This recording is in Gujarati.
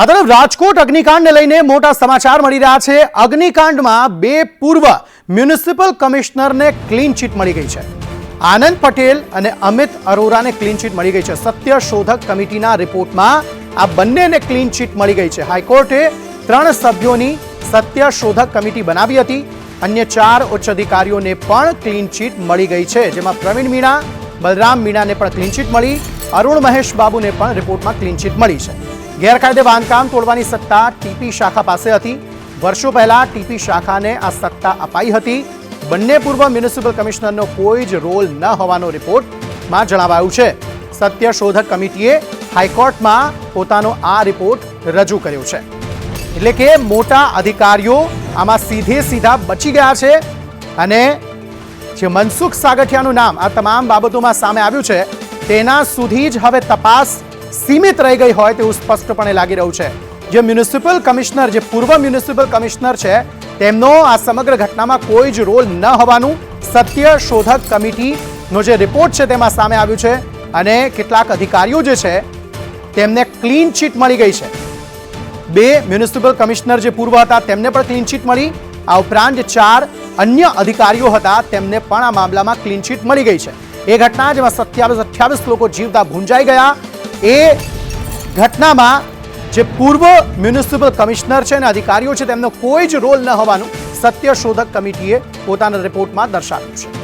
આ તરફ રાજકોટ અગ્નિકાંડને લઈને મોટા સમાચાર મળી રહ્યા છે. અગ્નિકાંડમાં બે પૂર્વ મ્યુનિસિપલ કમિશનરને ક્લીન ચીટ મળી ગઈ છે. આનંદ પટેલ અને અમિત અરોરાને ક્લીન ચીટ મળી ગઈ છે. સત્ય શોધક કમિટીના રિપોર્ટમાં આ બંનેને ક્લીન ચીટ મળી ગઈ છે. હાઈકોર્ટે ત્રણ સભ્યોની સત્ય શોધક કમિટી બનાવી હતી. અન્ય ચાર ઉચ્ચ અધિકારીઓને પણ ક્લીન ચીટ મળી ગઈ છે. જેમાં પ્રવીણ મીણા, બલરામ મીણાને પણ ક્લીન ચીટ મળી. અરુણ મહેશ બાબુને પણ રિપોર્ટમાં ક્લીન ચીટ મળી છે. ગેરકાયદે બાંધકામ તોડવાની સત્તા ટીપી શાખા પાસે હતી. વર્ષો પહેલા ટીપી શાખાને આ સત્તા અપાઈ હતી. બંને પૂર્વ મ્યુનિસિપલ કમિશનરનો કોઈ જ રોલ ન હોવાનો રિપોર્ટમાં જણાવાયું છે. સત્ય શોધક કમિટીએ હાઈકોર્ટમાં પોતાનો આ રિપોર્ટ રજૂ કર્યો છે. એટલે કે મોટા અધિકારીઓ આમાં સીધે સીધા બચી ગયા છે અને જે મનસુખ સાગઠિયાનું નામ આ તમામ બાબતોમાં સામે આવ્યું છે, તેના સુધી જ હવે તપાસ સીમિત રહી ગઈ હોય તેવું સ્પષ્ટપણે લાગી રહ્યું છે. જે મ્યુનિસિપલ કમિશનર, જે પૂર્વ મ્યુનિસિપલ કમિશનર છે, તેમનો આ સમગ્ર ઘટનામાં કોઈ જ રોલ ન હોવાનું સત્ય શોધક કમિટીનો જે રિપોર્ટ છે તેમાં સામે આવ્યું છે અને કેટલાક અધિકારીઓ જે છે, તેમને ક્લીન ચીટ મળી ગઈ છે. બે મ્યુનિસિપલ કમિશનર જે પૂર્વ હતા, તેમને પણ ક્લીન ચીટ મળી. આ ઉપરાંત ચાર અન્ય અધિકારીઓ હતા, તેમને પણ આ મામલામાં ક્લીન ચીટ મળી ગઈ છે. એ ઘટના જેમાં સત્યાવીસ અઠ્યાવીસ લોકો જીવતા ભૂંજાઈ ગયા. એ ઘટનામાં જે પૂર્વ મ્યુનિસિપલ કમિશનર છે અને અધિકારીઓ છે, તેમનો કોઈ જ રોલ ન હોવાનું સત્ય શોધક કમિટીએ પોતાના રિપોર્ટમાં દર્શાવ્યું છે.